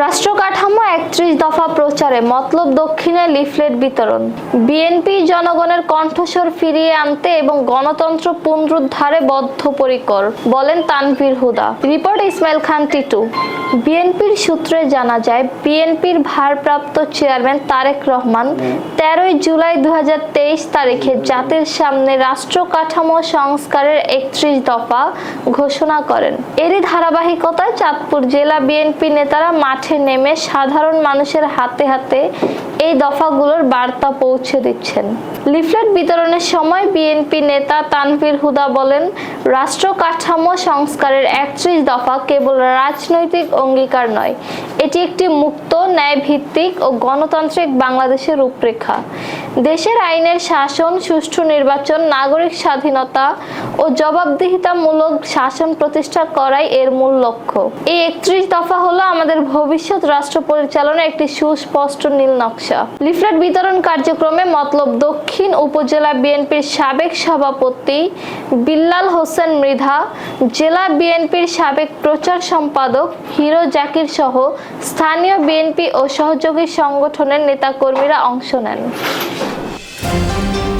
রাষ্ট্র কাঠামো একত্রিশ দফা প্রচারে মতলব দক্ষিণে লিফলেট বিতরণ। বিএনপি জনগণের কণ্ঠস্বর ফিরিয়ে আনতে এবং গণতন্ত্র পুনরুদ্ধারে বদ্ধপরিকর, বলেন তানভীর হুদা। রিপোর্ট ইসমাইল খান টিটু। বিএনপির সূত্রে জানা যায়, বিএনপির ভারপ্রাপ্ত চেয়ারম্যান তারেক রহমান তেরোই জুলাই দুহাজার তেইশ তারিখে জাতির সামনে রাষ্ট্র কাঠামো সংস্কারের একত্রিশ দফা ঘোষণা করেন। এরই ধারাবাহিকতায় চাঁদপুর জেলা বিএনপি নেতারা মাঠে নেমে সাধারণ মানুষের হাতে হাতে এই দফাগুলোর বার্তা পৌঁছে দিচ্ছেন। লিফলেট বিতরণের সময় বিএনপি নেতা তানভীর হুদা বলেন, রাষ্ট্র কাঠামো সংস্কারের একত্রিশ দফা কেবল রাজনৈতিক অঙ্গীকার নয়। এটি একটি মুক্ত ন্যায়ভিত্তিক ও গণতান্ত্রিক বাংলাদেশের রূপরেখা। দেশের আইনের শাসন, সুষ্ঠু নির্বাচন, নাগরিক স্বাধীনতা ও জবাবদিহিতামূলক শাসন প্রতিষ্ঠা করাই এর মূল লক্ষ্য। এই একত্রিশ দফা হলো আমাদের ভবিষ্যৎ রাষ্ট্র পরিচালনার একটি সুস্পষ্ট নীল নকশা। লিফলেট বিতরণ কার্যক্রমে মতলব দক্ষিণ উপজেলা বিএনপির সাবেক সভাপতি বিল্লাল হোসেন মৃধা, জেলা বিএনপির সাবেক প্রচার সম্পাদক হিরো জাকির সহ স্থানীয় বিএনপি ও সহযোগী সংগঠনের নেতাকর্মীরা অংশ নেন। Thank you.